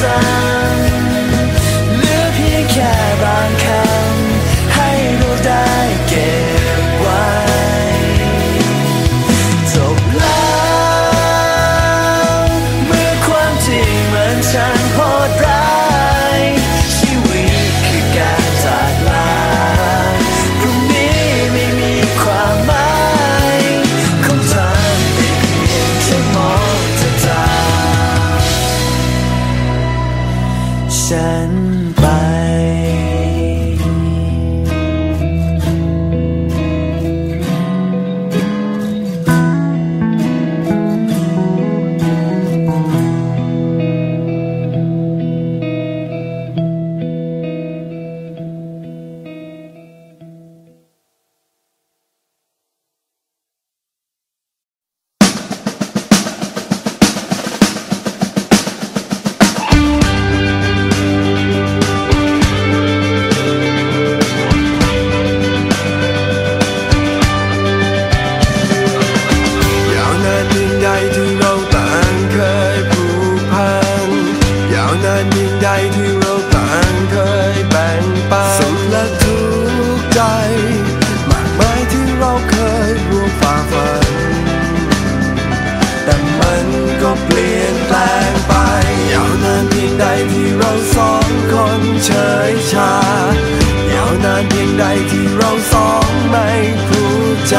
จันทร์เหลือเพียงแค่ 白。 ที่เราสองไม่ผูกใจ